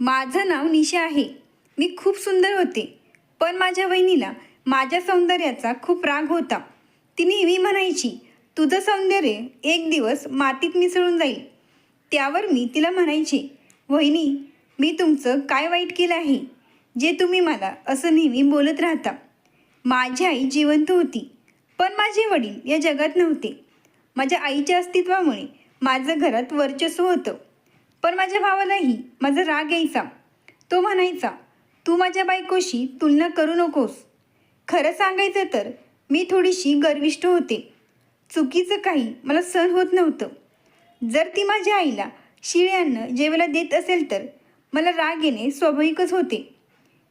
माझं नाव निशा आहे. मी खूप सुंदर होते. पण माझ्या वहिनीला माझ्या सौंदर्याचा खूप राग होता. ती नेहमी म्हणायची तुझं सौंदर्य एक दिवस मातीत मिसळून जाईल. त्यावर मी तिला म्हणायचे वहिनी मी तुमचं काय वाईट केलं आहे? जे तुम्ही मला असं नेहमी बोलत राहता. माझी आई जिवंत होती पण माझे वडील या जगात नव्हते. माझ्या आईच्या अस्तित्वामुळे माझं घरात वर्चस्व होतं. पण माझ्या भावालाही माझा राग यायचा. तो म्हणायचा तू माझ्या बायकोशी तुलना करू नकोस. खरं सांगायचं तर मी थोडीशी गर्विष्ट होते. चुकीचं काही मला सहन होत नव्हतं. जर ती माझ्या आईला शिळे अन्न जेवायला देत असेल तर मला राग येणे स्वाभाविकच होते.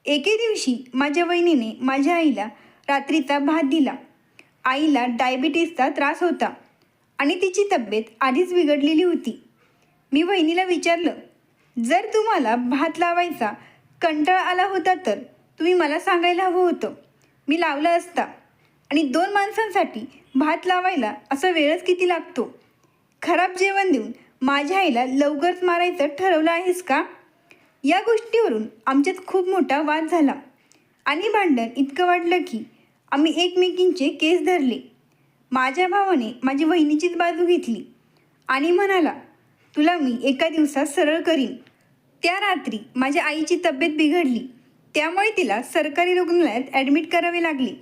एके दिवशी माझ्या वहिनीने माझ्या आईला रात्रीचा भात दिला. आईला डायबिटीसचा त्रास होता आणि तिची तब्येत आधीच बिघडलेली होती. मी वहिनीला विचारलं जर तुम्हाला भात लावायचा कंटाळा आला होता तर तुम्ही मला सांगायला हवं होतं. मी लावलं असता. आणि दोन माणसांसाठी भात लावायला असा वेळच किती लागतो? खराब जेवण देऊन माझ्या आईला लवकरच मारायचं ठरवलं आहेस का? या गोष्टीवरून आमच्यात खूप मोठा वाद झाला. आणि भांडण इतकं वाढलं की आम्ही एकमेकींचे केस धरले. माझ्या भावाने माझी वहिनीचीच बाजू घेतली आणि म्हणाला तुला मी एका दिवसात सरळ करीन. त्या रात्री माझ्या आईची तब्येत बिघडली. त्यामुळे तिला सरकारी रुग्णालयात ॲडमिट करावे लागले.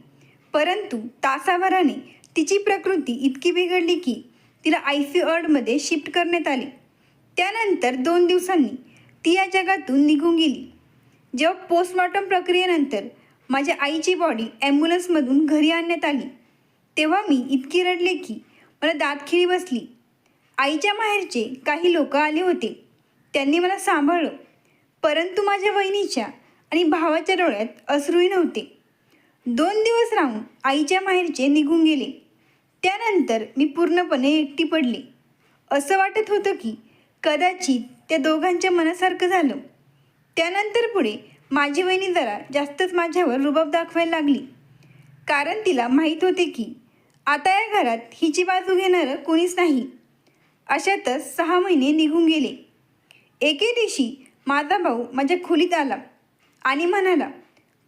परंतु तासाभराने तिची प्रकृती इतकी बिघडली की तिला आय सी वॉर्डमध्ये शिफ्ट करण्यात आले. त्यानंतर दोन दिवसांनी ती या जगातून निघून गेली. जेव्हा पोस्टमॉर्टम प्रक्रियेनंतर माझ्या आईची बॉडी ॲम्ब्युलन्समधून घरी आणण्यात आली. तेव्हा मी इतकी रडले की मला दातखिळी बसली. आईच्या माहेरचे काही लोक आले होते. त्यांनी मला सांभाळलं. परंतु माझ्या वहिनीच्या आणि भावाच्या डोळ्यात अश्रूही नव्हते. दोन दिवस राहून आईच्या माहेरचे निघून गेले. त्यानंतर मी पूर्णपणे एकटी पडली. असं वाटत होतं की कदाचित त्या दोघांच्या मनासारखं झालं. त्यानंतर पुढे माझी वहिनी जरा जास्तच माझ्यावर रुबाब दाखवायला लागली. कारण तिला माहीत होते की आता या घरात हिची बाजू घेणारं कोणीच नाही. अशातच सहा महिने निघून गेले. एके दिवशी माझा भाऊ माझ्या खोलीत आला आणि म्हणाला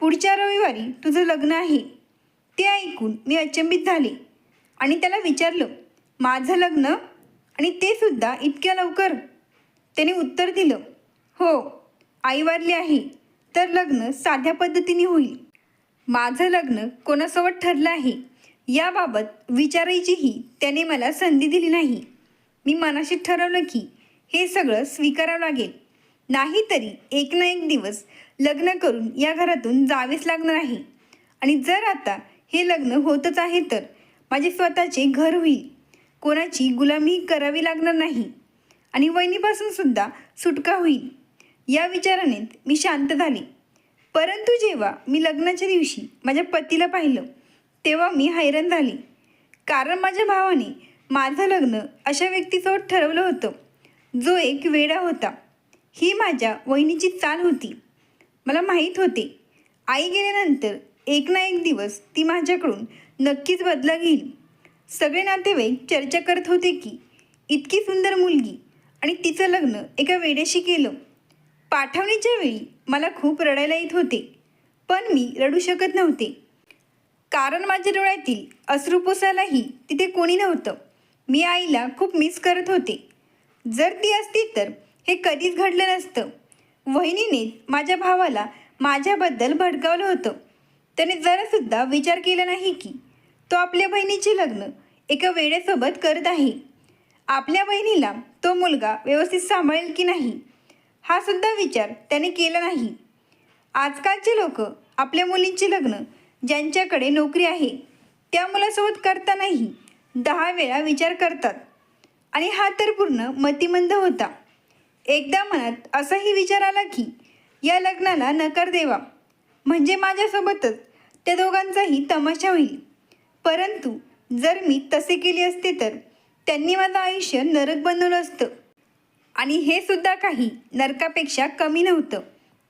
पुढच्या रविवारी तुझं लग्न आहे. ते ऐकून मी अचंबित झाले आणि त्याला विचारलं माझं लग्न? आणि ते सुद्धा इतक्या लवकर? त्याने उत्तर दिलं हो आई वारली आहे तर लग्न साध्या पद्धतीने होईल. माझं लग्न कोणासोबत ठरलं आहे याबाबत विचारायचीही त्याने मला संधी दिली नाही. मी मनाशी ठरवलं की हे सगळं स्वीकारावं लागेल. नाहीतरी एक ना एक दिवस लग्न करून या घरातून जावेच लागणार आहे. आणि जर आता हे लग्न होतच आहे तर माझे स्वतःचे घर होईल. कोणाची गुलामी करावी लागणार नाही. आणि वहिनीपासून सुद्धा सुटका होईल. या विचाराने मी शांत झाले. परंतु जेव्हा मी लग्नाच्या दिवशी माझ्या पतीला पाहिलं तेव्हा मी हैराण झाले. कारण माझ्या भावाने माझं लग्न अशा व्यक्तीसोबत ठरवलं होतं. जो एक वेडा होता. ही माझ्या वहिनीची चाल होती. मला माहीत होते. आई गेल्यानंतर एक ना एक दिवस ती माझ्याकडून नक्कीच बदला घेईल. सगळे नातेवाईक चर्चा करत होते की इतकी सुंदर मुलगी आणि तिचं लग्न एका वेड्याशी केलं. पाठवणीच्या वेळी मला खूप रडायला येत होते. पण मी रडू शकत नव्हते. कारण माझ्या डोळ्यातील अश्रू तिथे कोणी नव्हतं. मी आईला खूप मिस करत होते. जर ती असती तर हे कधीच घडलं नसतं. वहिनीने माझ्या भावाला माझ्याबद्दल भडकावलं होतं. त्याने जरासुद्धा विचार केला नाही की तो आपल्या बहिणीचे लग्न एका वेळेसोबत करत आहे. आपल्या बहिणीला तो मुलगा व्यवस्थित सांभाळेल की नाही? हा सुद्धा विचार त्याने केला नाही. आजकालचे लोक आपल्या मुलींचे लग्न ज्यांच्याकडे नोकरी आहे त्या मुलासोबत करतानाही दहा वेळा विचार करतात. आणि हा तर पूर्ण मतिमंद होता. एकदा मनात असाही विचार आला की या लग्नाला नकार देवा म्हणजे माझ्यासोबतच त्या दोघांचाही तमाशा होईल. परंतु जर मी तसे केले असते तर त्यांनी माझं आयुष्य नरक बनवलं असतं. आणि हे सुद्धा काही नरकापेक्षा कमी नव्हतं.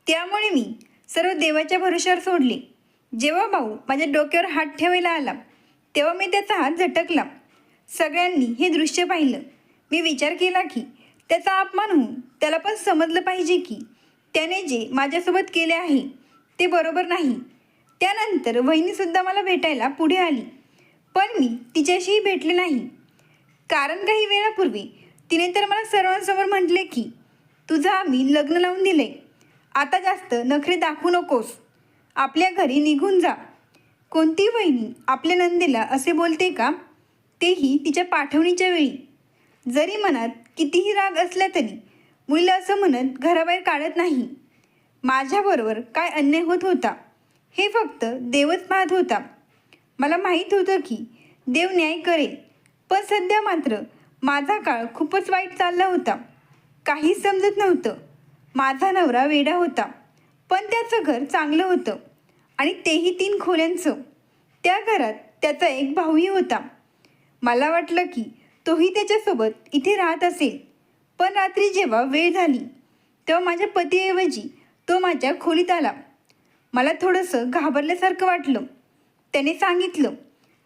त्यामुळे मी सर्व देवाच्या भरोश्यावर सोडले. जेव्हा भाऊ माझ्या डोक्यावर हात ठेवायला आला तेव्हा मी त्याचा हात झटकला. सगळ्यांनी हे दृश्य पाहिलं. मी विचार केला की त्याचा अपमान होऊन त्याला पण समजलं पाहिजे की त्याने जे माझ्यासोबत केले आहे ते बरोबर नाही. त्यानंतर वहिनीसुद्धा मला भेटायला पुढे आली. पण मी तिच्याशीही भेटले नाही. कारण काही वेळापूर्वी तिने तर मला सर्वांसमोर म्हटले की तुझं आम्ही लग्न लावून दिले आता जास्त नखरे दाखवू नकोस. आपल्या घरी निघून जा. कोणती वहिनी आपल्या नंदीला असे बोलते का? तेही तिच्या पाठवणीच्या वेळी. जरी मनात कितीही राग असला तरी मुलीला असं म्हणत घराबाहेर काढत नाही. माझ्याबरोबर काय अन्याय होत होता? हे फक्त देवच पाहत होता. मला माहीत होतं की देव न्याय करेल पण सध्या मात्र माझा काळ खूपच वाईट चालला होता. काहीच समजत नव्हतं. माझा नवरा वेडा होता पण त्याचं घर चांगलं होतं. आणि तेही तीन खोल्यांचं. त्या घरात त्याचा एक भाऊही होता. मला वाटलं की तोही त्याच्यासोबत इथे राहत असेल. पण रात्री जेव्हा वेळ झाली तेव्हा माझ्या पतीऐवजी तो माझ्या खोलीत आला. मला थोडंसं घाबरल्यासारखं वाटलं. त्याने सांगितलं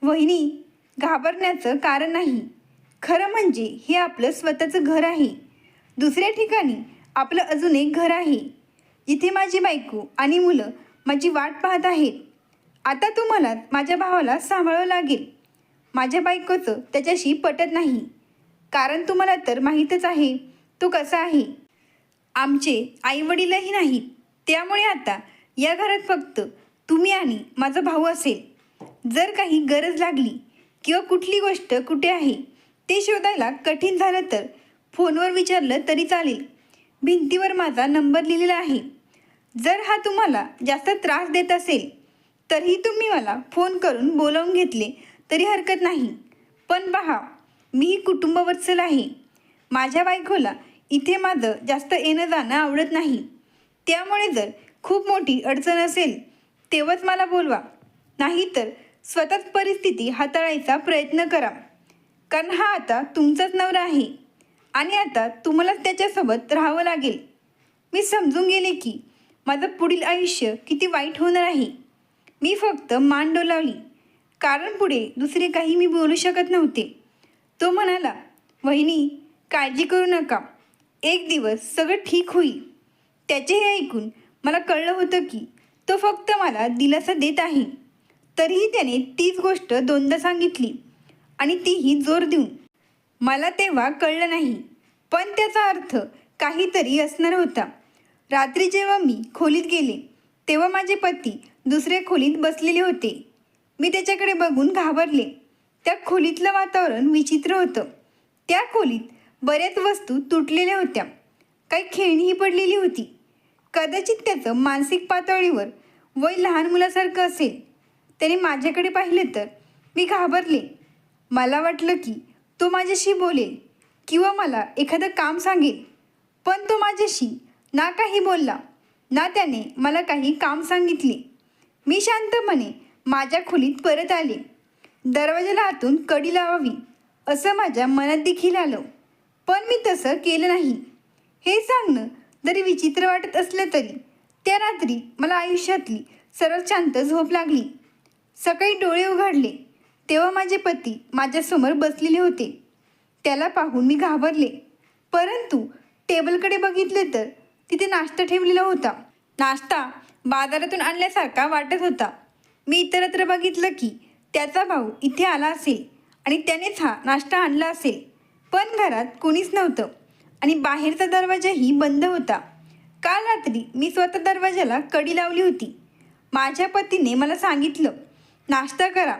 वहिनी घाबरण्याचं कारण नाही. खरं म्हणजे हे आपलं स्वतःचं घर आहे. दुसऱ्या ठिकाणी आपलं अजून एक घर आहे. जिथे माझी बायको आणि मुलं माझी वाट पाहत आहेत आता तुम्हाला माझ्या भावाला सांभाळावं लागेल. माझ्या बायकोचं त्याच्याशी पटत नाही. कारण तुम्हाला तर माहीतच आहे तो कसा आहे. आमचे आईवडीलही नाहीत. त्यामुळे आता या घरात फक्त तुम्ही आणि माझा भाऊ असेल. जर काही गरज लागली किंवा कुठली गोष्ट कुठे आहे ते शोधायला कठीण झालं तर फोनवर विचारलं तरी चालेल. भिंतीवर माझा नंबर लिहिलेला आहे. जर हा तुम्हाला जास्त त्रास देत असेल तरीही तुम्ही मला फोन करून बोलावून घेतले तरी हरकत नाही. पण पहा मी कुटुंबवत्सल आहे. माझ्या बायकोला इथे माझं जास्त येणं जाणं आवडत नाही. त्यामुळे जर खूप मोठी अडचण असेल तेव्हाच मला बोलवा. नाहीतर स्वतःच परिस्थिती हाताळायचा प्रयत्न करा. कारण हा आता तुमचाच नवरा आहे आणि आता तुम्हालाच त्याच्यासोबत राहावं लागेल. मी समजून गेले की माझं पुढील आयुष्य किती वाईट होणार आहे? मी फक्त मान डोलावली. कारण पुढे दुसरे काही मी बोलू शकत नव्हते. तो म्हणाला वहिनी काळजी करू नका. एक दिवस सगळं ठीक होईल. त्याचे हे ऐकून मला कळलं होतं की तो फक्त मला दिलासा देत आहे. तरीही त्याने तीच गोष्ट दोनदा सांगितली आणि तीही जोर देऊन. मला तेव्हा कळलं नाही पण त्याचा अर्थ काहीतरी असणार होता. रात्री जेव्हा मी खोलीत गेले तेव्हा माझे पती दुसऱ्या खोलीत बसलेले होते. मी त्याच्याकडे बघून घाबरले. त्या खोलीतलं वातावरण विचित्र होतं. त्या खोलीत बऱ्याच वस्तू तुटलेल्या होत्या. काही खेळणीही पडलेली होती. कदाचित त्याचं मानसिक पातळीवर वय लहान मुलासारखं असेल. त्याने माझ्याकडे पाहिले तर मी घाबरले. मला वाटलं की तो माझ्याशी बोलेल किंवा मला एखादं काम सांगेल. पण तो माझ्याशी ना काही बोलला ना त्याने मला काही काम सांगितले. मी शांतपणे माझ्या खोलीत परत आले. दरवाजाला आतून कडी लावावी असं माझ्या मनात देखील आलं. पण मी तसं केलं नाही. हे सांगणं जरी विचित्र वाटत असलं तरी त्या रात्री मला आयुष्यातली सर्वात शांत झोप लागली. सकाळी डोळे उघडले तेव्हा माझे पती माझ्यासमोर बसलेले होते. त्याला पाहून मी घाबरले. परंतु टेबलकडे बघितले तर तिथे नाश्ता ठेवलेला होता. नाश्ता बाजारातून आणल्यासारखा वाटत होता. मी इतरत्र बघितलं की त्याचा भाऊ इथे आला असेल आणि त्यानेच हा नाश्ता आणला असेल. पण घरात कोणीच नव्हतं आणि बाहेरचा दरवाजाही बंद होता. काल रात्री मी स्वतः दरवाजाला कडी लावली होती. माझ्या पतीने मला सांगितलं नाश्ता करा.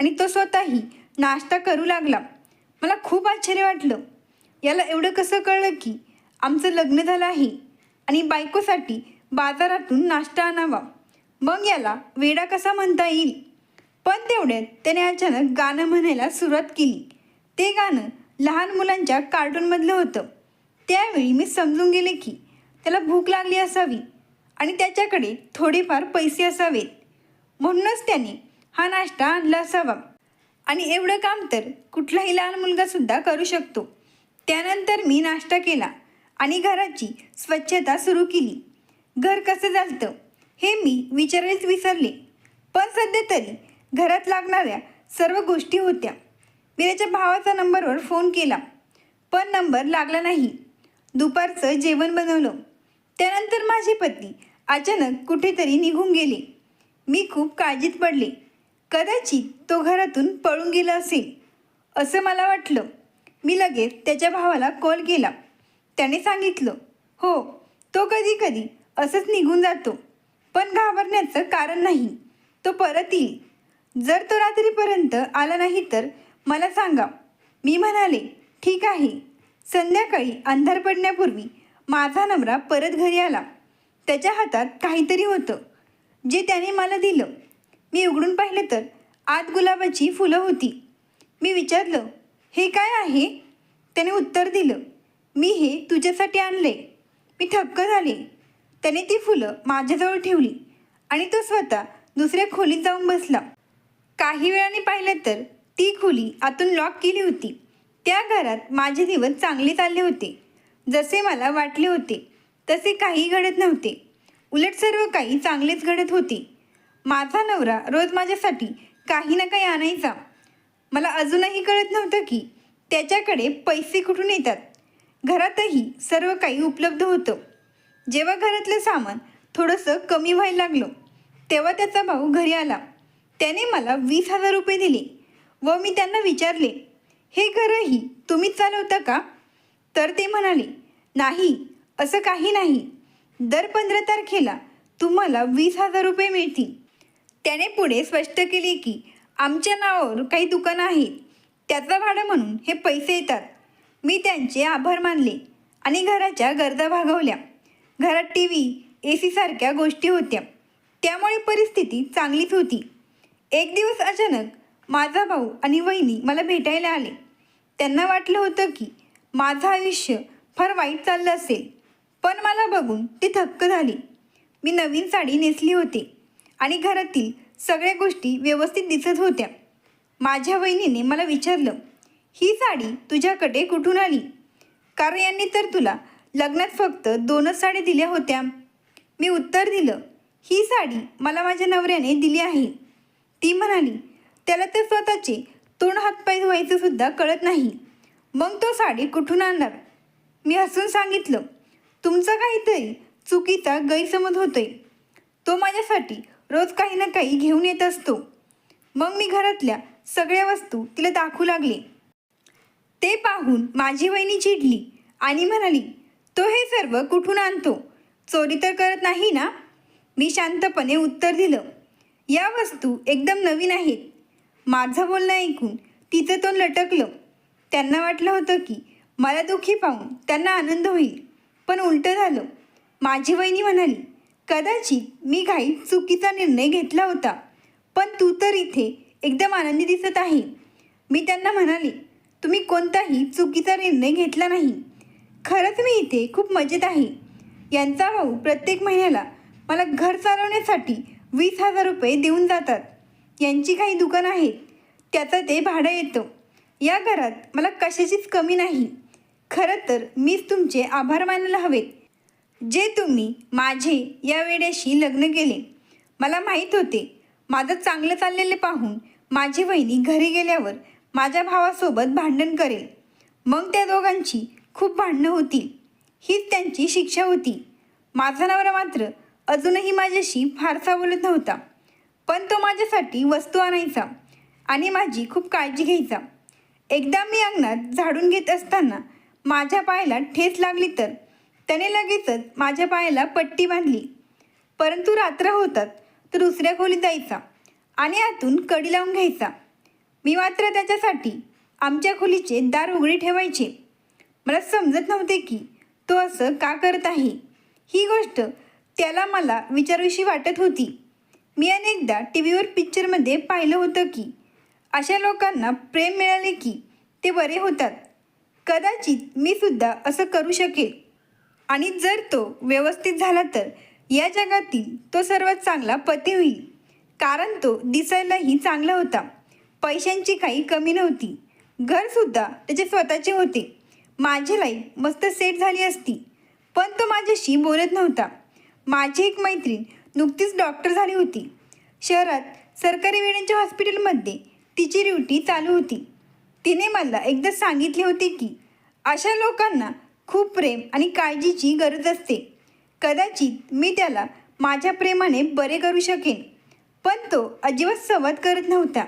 आणि तो स्वतःही नाश्ता करू लागला. मला खूप आश्चर्य वाटलं. याला एवढं कसं कळलं की आमचं लग्न झालं आहे. आणि बायकोसाठी बाजारातून नाश्ता आणावा. मग याला वेडा कसा म्हणता येईल? पण तेवढ्यात त्याने अचानक गाणं म्हणायला सुरुवात केली. ते गाणं लहान मुलांच्या कार्टूनमधलं होतं. त्यावेळी मी समजून गेले की त्याला भूक लागली असावी आणि त्याच्याकडे थोडेफार पैसे असावेत. म्हणूनच त्याने हा नाश्ता आणला असावा. आणि एवढं काम तर कुठलाही लहान मुलगासुद्धा करू शकतो. त्यानंतर मी नाश्ता केला. आणि घराची स्वच्छता सुरू केली. घर कसं चालतं हे मी विचारायच विसरले. पण सध्या तरी घरात लागणाऱ्या सर्व गोष्टी होत्या. मी त्याच्या भावाचा नंबरवर फोन केला. पण नंबर लागला नाही. दुपारचं जेवण बनवलं. त्यानंतर माझी पत्नी अचानक कुठेतरी निघून गेले. मी खूप काळजीत पडले. कदाचित तो घरातून पळून गेला असेल असं मला वाटलं. मी लगेच त्याच्या भावाला कॉल केला. त्याने सांगितलं हो तो कधी कधी असंच निघून जातो. पण घाबरण्याचं कारण नाही. तो परत येईल. जर तो रात्रीपर्यंत आला नाही तर मला सांगा. मी म्हणाले ठीक आहे. संध्याकाळी अंधार पडण्यापूर्वी माझा नवरा परत घरी आला. त्याच्या हातात काहीतरी होतं जे त्याने मला दिलं. मी उघडून पाहिलं तर आत गुलाबाची फुलं होती. मी विचारलं हे काय आहे? त्याने उत्तर दिलं मी हे तुझ्यासाठी आणले. मी थक्क झाले त्याने ती फुलं माझ्याजवळ ठेवली आणि तो स्वतः दुसऱ्या खोलीत जाऊन बसला. काही वेळाने पाहिलं तर ती खोली आतून लॉक केली होती. त्या घरात माझे दिवस चांगले चालले होते. जसे मला वाटले होते तसे काही घडत नव्हते. उलट सर्व काही चांगलेच घडत होते. माझा नवरा रोज माझ्यासाठी काही ना काही आणायचा. मला अजूनही कळत नव्हतं की त्याच्याकडे पैसे कुठून येतात. घरातही सर्व काही उपलब्ध होतं. जेव्हा घरातलं सामान थोडंसं कमी व्हायला लागलं तेव्हा त्याचा भाऊ घरी आला. त्याने मला वीस हजार रुपये दिले व मी त्यांना विचारले हे घरही तुम्हीच चालवता का? तर ते म्हणाले नाही असं काही नाही. दर पंधरा तारखेला तुम्हाला वीस हजार रुपये मिळतील. त्याने पुढे स्पष्ट केले की आमच्या नावावर काही दुकानं आहेत. त्याचं भाडं म्हणून हे पैसे येतात. मी त्यांचे आभार मानले आणि घराच्या गरजा भागवल्या. घरात टी व्ही ए सीसारख्या गोष्टी होत्या. त्यामुळे परिस्थिती चांगलीच होती. एक दिवस अचानक माझा भाऊ आणि वहिनी मला भेटायला आले. त्यांना वाटलं होतं की माझं आयुष्य फार वाईट चाललं असेल पण मला बघून ते थक्क झाले. मी नवीन साडी नेसली होती आणि घरातील सगळ्या गोष्टी व्यवस्थित दिसत होत्या. माझ्या वहिनीने मला विचारलं ही साडी तुझ्याकडे कुठून आली? कारण यांनी तर तुला लग्नात फक्त दोनच साड्या दिल्या होत्या. मी उत्तर दिलं ही साडी मला माझ्या नवऱ्याने दिली आहे. ती म्हणाली त्याला तर स्वतःचे तोंड हातपाय धुवायचं सुद्धा कळत नाही. मग तो साडी कुठून आणणार? मी हसून सांगितलं तुमचा काहीतरी चुकीचा गैरसमज होतोय. तो माझ्यासाठी रोज काही ना काही घेऊन येत असतो. मग मी घरातल्या सगळ्या वस्तू तिला दाखवू लागले. ते पाहून माझी वहिनी चिडली आणि म्हणाली तो हे सर्व कुठून आणतो? चोरी तर करत नाही ना? मी शांतपणे उत्तर दिलं या वस्तू एकदम नवीन आहेत. माझं बोलणं ऐकून तिचं तोंड लटकलं. त्यांना वाटलं होतं की मला दुःखी पाहून त्यांना आनंद होईल पण उलटं झालं. माझी वहिनी म्हणाली कदाचित मी काही चुकीचा निर्णय घेतला होता पण तू तर इथे एकदम आनंदी दिसत आहे. मी त्यांना म्हणाले तुम्ही कोणताही चुकीचा निर्णय घेतला नाही. खरंच मी इथे खूप मजेत आहे. यांचा भाऊ प्रत्येक महिन्याला मला घर चालवण्यासाठी वीस हजार रुपये देऊन जातात. यांची काही दुकानं आहेत. त्याचं ते भाडं येतं. या घरात मला कशाचीच कमी नाही. खरं तर मीच तुमचे आभार मानायला हवेत. जे तुम्ही माझे या वेळेशी लग्न केले मला माहीत होते. माझं चांगलं चाललेले पाहून माझी वहिनी घरी गेल्यावर माझ्या भावासोबत भांडण करेल. मग त्या दोघांची खूप भांडणं होतील. हीच त्यांची शिक्षा होती. माझा नवरा मात्र अजूनही माझ्याशी फारसा बोलत नव्हता. पण तो माझ्यासाठी वस्तू आणायचा आणि माझी खूप काळजी घ्यायचा. एकदा मी अंगणात झाडून घेत असताना माझ्या पायाला ठेच लागली तर त्याने लगेचच माझ्या पायाला पट्टी बांधली. परंतु रात्र होतात तर दुसऱ्या खोलीत जायचा आणि आतून कडी लावून घ्यायचा. मी मात्र त्याच्यासाठी आमच्या खोलीचे दार उघडे ठेवायचे. मला समजत नव्हते की तो असं का करत आहे. ही गोष्ट त्याला मला विचारूशी वाटत होती. मी अनेकदा टी व्हीवर पिक्चरमध्ये पाहिलं होतं की अशा लोकांना प्रेम मिळाले की ते बरे होतात. कदाचित मी सुद्धा असं करू शकेल. आणि जर तो व्यवस्थित झाला तर या जगातील तो सर्वात चांगला पती होईल. कारण तो दिसायलाही चांगला होता. पैशांची काही कमी नव्हती. घरसुद्धा त्याचे स्वतःचे होते. माझी लाईफ मस्त सेट झाली असती पण तो माझ्याशी बोलत नव्हता. माझी एक मैत्रीण नुकतीच डॉक्टर झाली होती. शहरात सरकारी वेळांच्या हॉस्पिटलमध्ये तिची ड्युटी चालू होती. तिने मला एकदा सांगितले होते की अशा लोकांना खूप प्रेम आणि काळजीची गरज असते. कदाचित मी त्याला माझ्या प्रेमाने बरे करू शकेन पण तो अजिबात संवाद करत नव्हता.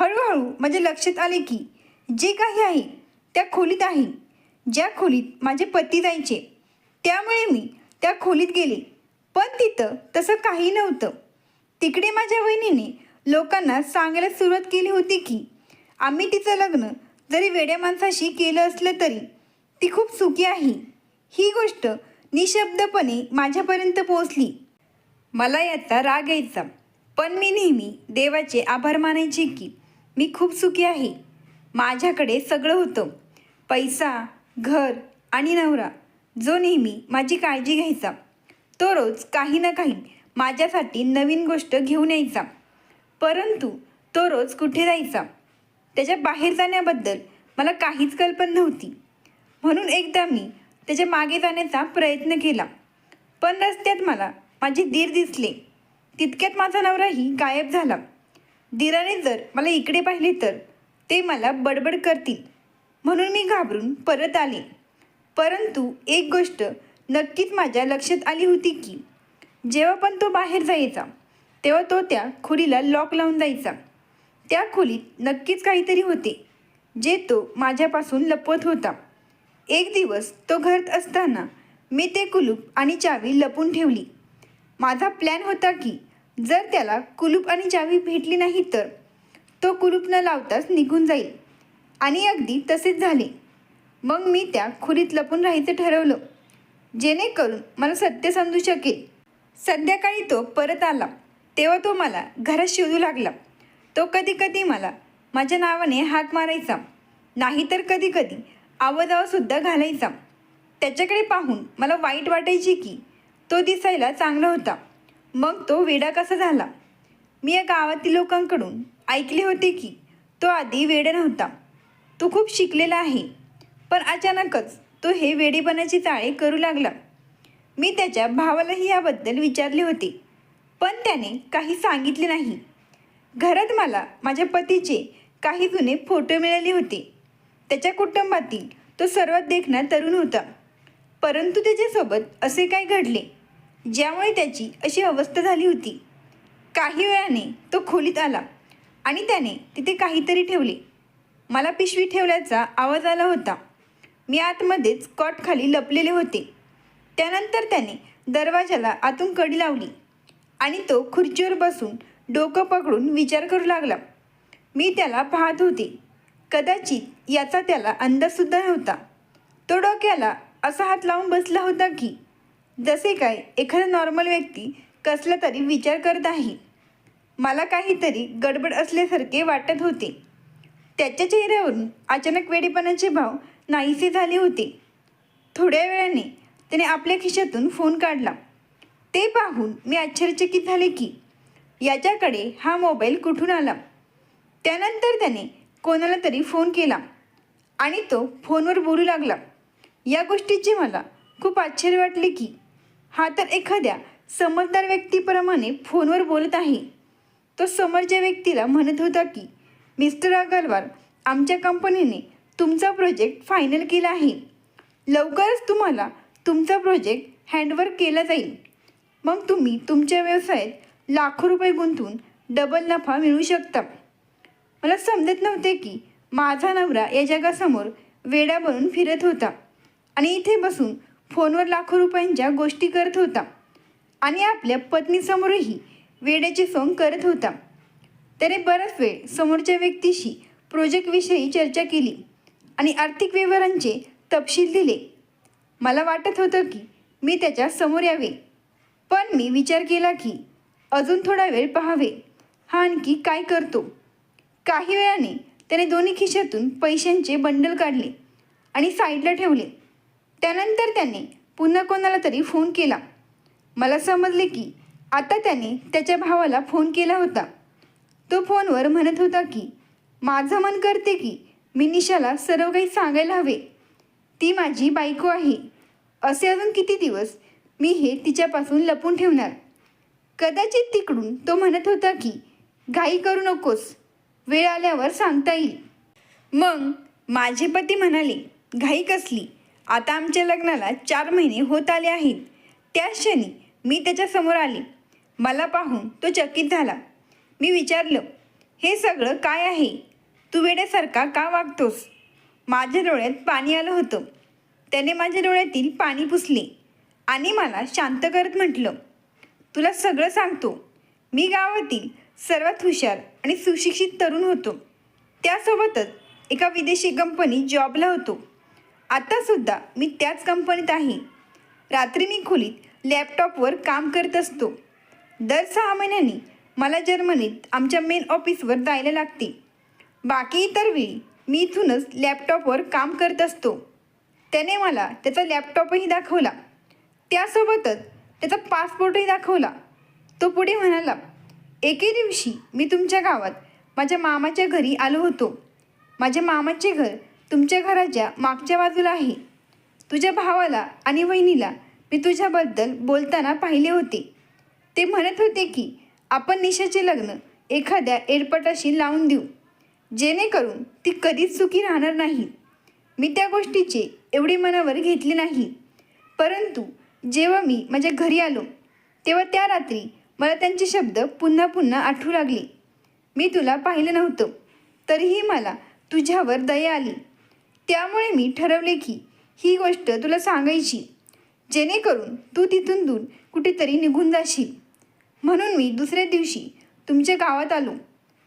हळूहळू माझ्या लक्षात आले की जे काही आहे त्या खोलीत आहे. ज्या खोलीत माझे पती जायचे त्यामुळे मी त्या खोलीत गेले. पण तिथं तसं काही नव्हतं. तिकडे माझ्या वहिनीने लोकांना सांगायला सुरुवात केली होती की आम्ही तिचं लग्न जरी वेड्या माणसाशी केलं असलं तरी ती खूप सुखी आहे. ही गोष्ट निशब्दपणे माझ्यापर्यंत पोहोचली. मला याचा राग यायचा. पण मी नेहमी देवाचे आभार मानायचे की मी खूप सुखी आहे. माझ्याकडे सगळं होतं. पैसा घर आणि नवरा जो नेहमी माझी काळजी घ्यायचा. तो रोज काही ना काही माझ्यासाठी नवीन गोष्ट घेऊन यायचा. परंतु तो रोज कुठे जायचा? त्याच्या बाहेर जाण्याबद्दल मला काहीच कल्पना नव्हती. म्हणून एकदा मी त्याच्यामागे जाण्याचा प्रयत्न केला. पण रस्त्यात मला माझे धीर दिसले. तितक्यात माझा नवराही गायब झाला. दिराने जर मला इकडे पाहिले तर ते मला बडबड करतील. म्हणून मी घाबरून परत आले. परंतु एक गोष्ट नक्कीच माझ्या लक्षात आली होती की जेव्हा पण तो बाहेर जायचा तेव्हा तो त्या खोलीला लॉक लावून जायचा त्या खोलीत नक्कीच काहीतरी होते जे तो माझ्यापासून लपवत होता. एक दिवस तो घरात असताना मी ते कुलूप आणि चावी लपून ठेवली. माझा प्लॅन होता की जर त्याला कुलूप आणि चावी भेटली नाही तर तो कुलूप न लावताच निघून जाईल. आणि अगदी तसेच झाले. मग मी त्या खोलीत लपून राहायचं ठरवलं. जेणेकरून मला सत्य समजू शकेल. संध्याकाळी तो परत आला. तेव्हा तो मला घरात शोधू लागला. तो कधी कधी मला माझ्या नावाने हाक मारायचा. नाहीतर कधी कधी आवाजावासुद्धा घालायचा. त्याच्याकडे पाहून मला वाईट वाटायचे की तो दिसायला चांगला होता. मग तो वेडा कसा झाला? मी या गावातील लोकांकडून ऐकले होते की तो आधी वेडा नव्हता. तो खूप शिकलेला आहे. पण अचानकच तो हे वेडेपणाची चाळे करू लागला. मी त्याच्या भावालाही याबद्दल विचारले होते. पण त्याने काही सांगितले नाही. घरात मला माझ्या पतीचे काही जुने फोटो मिळाले होते. त्याच्या कुटुंबातील तो सर्वात देखणा तरुण होता. परंतु त्याच्यासोबत असे काय घडले? ज्यामुळे त्याची अशी अवस्था झाली होती. काही वेळाने तो खोलीत आला आणि त्याने तिथे काहीतरी ठेवले. मला पिशवी ठेवल्याचा आवाज आला होता. मी आतमध्येच कॉटखाली लपलेले होते. त्यानंतर त्याने दरवाजाला आतून कडी लावली आणि तो खुर्चीवर बसून डोकं पकडून विचार करू लागला. मी त्याला पाहत होते. कदाचित याचा त्याला अंदाजसुद्धा नव्हता. तो डोक्याला असा हात लावून बसला होता की जसे काय एखादा नॉर्मल व्यक्ती कसला तरी विचार करत आहे. मला काहीतरी गडबड असल्यासारखे वाटत होते. त्याच्या चेहऱ्यावरून अचानक वेडेपणाचे भाव नाहीसे झाले होते. थोड्या वेळाने त्याने आपल्या खिशातून फोन काढला. ते पाहून मी आश्चर्यचकित झाले की याच्याकडे हा मोबाईल कुठून आला? त्यानंतर त्याने कोणाला तरी फोन केला आणि तो फोनवर बोलू लागला. या गोष्टीचे मला खूप आश्चर्य वाटले की हा तर एखाद्या समजदार व्यक्तीप्रमाणे फोनवर बोलत आहे. तो समोरच्या व्यक्तीला म्हणत होता की मिस्टर अगरवाल आमच्या कंपनीने तुमचा प्रोजेक्ट फायनल केला आहे. लवकरच तुम्हाला तुमचा प्रोजेक्ट हँडवर्क केला जाईल. मग तुम्ही तुमच्या व्यवसायात लाखो रुपये गुंतवून डबल नफा मिळवू शकता. मला समजत नव्हते की माझा नवरा या जगासमोर वेडा बनून फिरत होता आणि इथे बसून फोनवर लाखो रुपयांच्या गोष्टी करत होता. आणि आपल्या पत्नीसमोरही वेड्याचे सोंग करत होता. त्याने बराच वेळ समोरच्या व्यक्तीशी प्रोजेक्टविषयी चर्चा केली आणि आर्थिक व्यवहारांचे तपशील दिले. मला वाटत होतं की मी त्याच्यासमोर यावे. पण मी विचार केला की अजून थोडा वेळ पाहावे. हा आणखी काय करतो? काही वेळाने त्याने दोन्ही खिशातून पैशांचे बंडल काढले आणि साईडला ठेवले. त्यानंतर त्याने पुन्हा कोणाला तरी फोन केला. मला समजले की आता त्याने त्याच्या भावाला फोन केला होता. तो फोनवर म्हणत होता की माझं मन करते की मी निशाला सर्व काही सांगायला हवे. ती माझी बायको आहे. असे अजून किती दिवस मी हे तिच्यापासून लपून ठेवणार? कदाचित तिकडून तो म्हणत होता की घाई करू नकोस. वेळ आल्यावर सांगता येईल. मग माझे पती म्हणाले घाई कसली? आता आमच्या लग्नाला चार महिने होत आले आहेत. त्या क्षणी मी त्याच्यासमोर आले. मला पाहून तो चकित झाला. मी विचारलं हे सगळं काय आहे? तू वेड्यासारखा का वागतोस? माझ्या डोळ्यात पाणी आलं होतं. त्याने माझ्या डोळ्यातील पाणी पुसले आणि मला शांत करत म्हटलं तुला सगळं सांगतो. मी गावातील सर्वात हुशार आणि सुशिक्षित तरुण होतो. त्यासोबतच एका विदेशी कंपनी जॉबला होतो. आतासुद्धा मी त्याच कंपनीत आहे. रात्री मी खोलीत लॅपटॉपवर काम करत असतो. दर सहा महिन्यांनी मला जर्मनीत आमच्या मेन ऑफिसवर जायला लागते. बाकी इतर वेळी मी इथूनच लॅपटॉपवर काम करत असतो. त्याने मला त्याचा लॅपटॉपही दाखवला. त्यासोबतच त्याचा पासपोर्टही दाखवला. तो पुढे म्हणाला एके दिवशी मी तुमच्या गावात माझ्या मामाच्या घरी आलो होतो. माझ्या मामाचे घर तुमच्या घराच्या मागच्या बाजूला आहे. तुझ्या भावाला आणि वहिनीला मी तुझ्याबद्दल बोलताना पाहिले होते. ते म्हणत होते की आपण निशाचे लग्न एखाद्या एडपटाशी लावून देऊ. जेणेकरून ती कधीच सुखी राहणार नाही. मी त्या गोष्टीचे एवढे मनावर घेतले नाही. परंतु जेव्हा मी माझ्या घरी आलो तेव्हा त्या रात्री मला त्यांचे शब्द पुन्हा पुन्हा आठवू लागले. मी तुला पाहिलं नव्हतं. तरीही मला तुझ्यावर दया आली. त्यामुळे मी ठरवले की ही गोष्ट तुला सांगायची. जेणेकरून तू तिथून दूर कुठेतरी निघून जाशील. म्हणून मी दुसऱ्या दिवशी तुमच्या गावात आलो.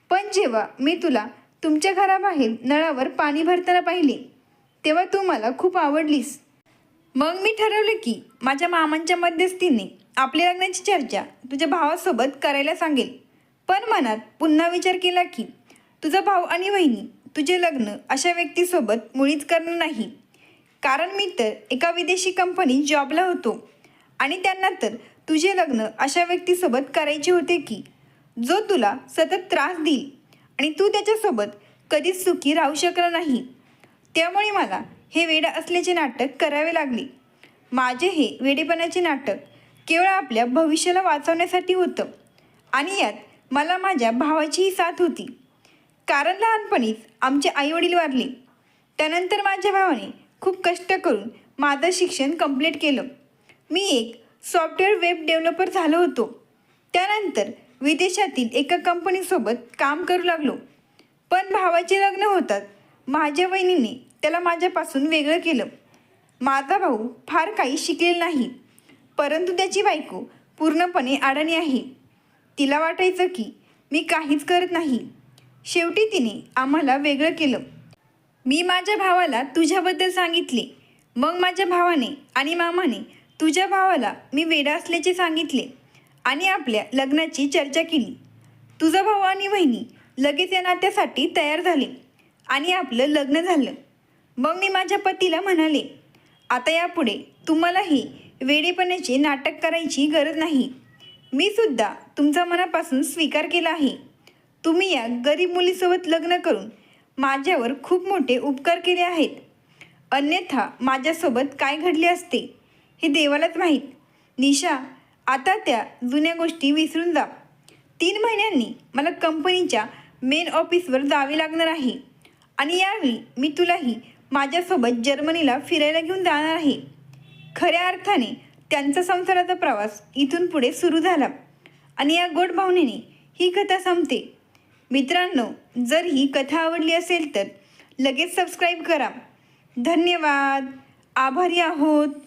पण जेव्हा मी तुला तुमच्या घराबाहेर नळावर पाणी भरताना पाहिले तेव्हा तू मला खूप आवडलीस. मग मी ठरवले की माझ्या मामांच्या मध्यस्थीने आपली लग्नाची चर्चा तुझ्या भावासोबत करायला सांगेल. पण मनात पुन्हा विचार केला की तुझा भाऊ आणि वहिनी तुझे लग्न अशा व्यक्तीसोबत मुळीच करणार नाही. कारण मी तर एका विदेशी कंपनीत जॉबला होतो. आणि त्यांना तर तुझे लग्न अशा व्यक्तीसोबत करायचे होते की जो तुला सतत त्रास देईल आणि तू त्याच्यासोबत कधीच सुखी राहू शकणार नाही. त्यामुळे मला हे वेडा असल्याचे नाटक करावे लागले. माझे हे वेडेपणाचे नाटक केवळ आपल्या भविष्याला वाचवण्यासाठी होतं. आणि यात मला माझ्या भावाचीही साथ होती. कारण लहानपणीच आमचे आईवडील वारले त्यानंतर माझ्या भावाने खूप कष्ट करून माझं शिक्षण कंप्लीट केलं. मी एक सॉफ्टवेअर वेब डेव्हलपर झालो होतो. त्यानंतर विदेशातील एका कंपनीसोबत काम करू लागलो. पण भावाचे लग्न होतात. माझ्या वहिनीने त्याला माझ्यापासून वेगळं केलं. माझा भाऊ फार काही शिकलेला नाही. परंतु त्याची बायको पूर्णपणे अडाणी आहे. तिला वाटायचं की मी काहीच करत नाही. शेवटी तिने आम्हाला वेगळं केलं. मी माझ्या भावाला तुझ्याबद्दल सांगितले. मग माझ्या भावाने आणि मामाने तुझ्या भावाला मी वेडा असल्याचे सांगितले आणि आपल्या लग्नाची चर्चा केली. तुझा भाऊ आणि बहिणी लगेच या नात्यासाठी तयार झाले आणि आपलं लग्न झालं. मग मी माझ्या पतीला म्हणाले आता यापुढे तुम्हालाही वेडेपणाचे नाटक करायची गरज नाही. मी सुद्धा तुमचा मनापासून स्वीकार केला आहे. तुम्ही या गरीब मुलीसोबत लग्न करून माझ्यावर खूप मोठे उपकार केले आहेत. अन्यथा माझ्यासोबत काय घडले असते हे देवालाच माहीत. निशा आता त्या जुन्या गोष्टी विसरून जा. तीन महिन्यांनी मला कंपनीच्या मेन ऑफिसवर जावे लागणार आहे. आणि यावेळी मी तुलाही माझ्यासोबत जर्मनीला फिरायला घेऊन जाणार आहे. खऱ्या अर्थाने त्यांचा संसाराचा प्रवास इथून पुढे सुरू झाला. आणि या गोड भावनेने ही कथा संपते. मित्रांनो जर ही कथा आवडली असेल तर लगेच सबस्क्राईब करा. धन्यवाद. आभारी आहोत.